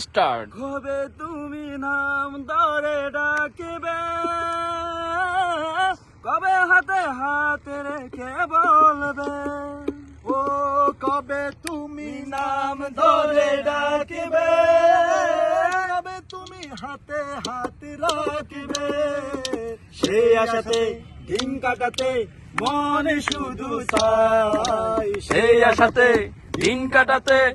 Start কবে তুমি নাম ধরে ডাকিবে? কবে হাতে হাত রেখে বলবে? ও, কবে তুমি নাম ধরে ডাকিবে? কবে তুমি হাতে হাত রাখিবে? সেই আশাতে, দিন কাটাতে মনে শুধু চাই। সেই আশাতে, দিন কাটাতে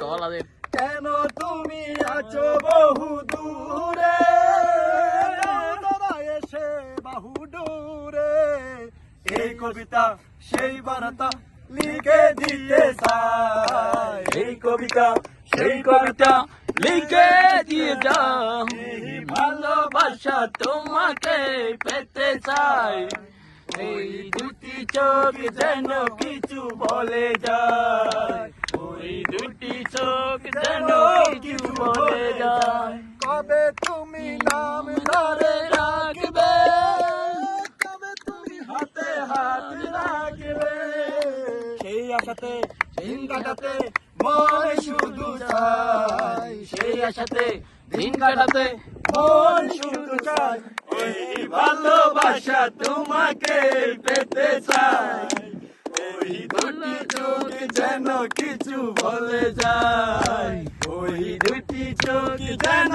কেন তুমি আছো বহু দূরে? এসে বাহু দূরে এই কবিতা সেই বার্তা লিখে দিতে চাই এই কবিতা সেই কবিতা লিখে দিয়ে যাও। ভালোবাসা তোমাকে পেতে চাই। এই দুটি চোখ যেন কিছু বলে যায়। কবে তুমি নাম ধরে রাখবে। কবে তুমি হাতে হাত রাখবে। সেই আশাতে, দিন কাটাতে মনে শুধু চাই। সেই আশাতে, দিন কাটাতে মন শুধু চাই। ওই ভালোবাসা তোমাকে পেতে চাই। ওই দুটি চোখ যেন কিছু বলে যায়। ওই দুটি চোখ যেন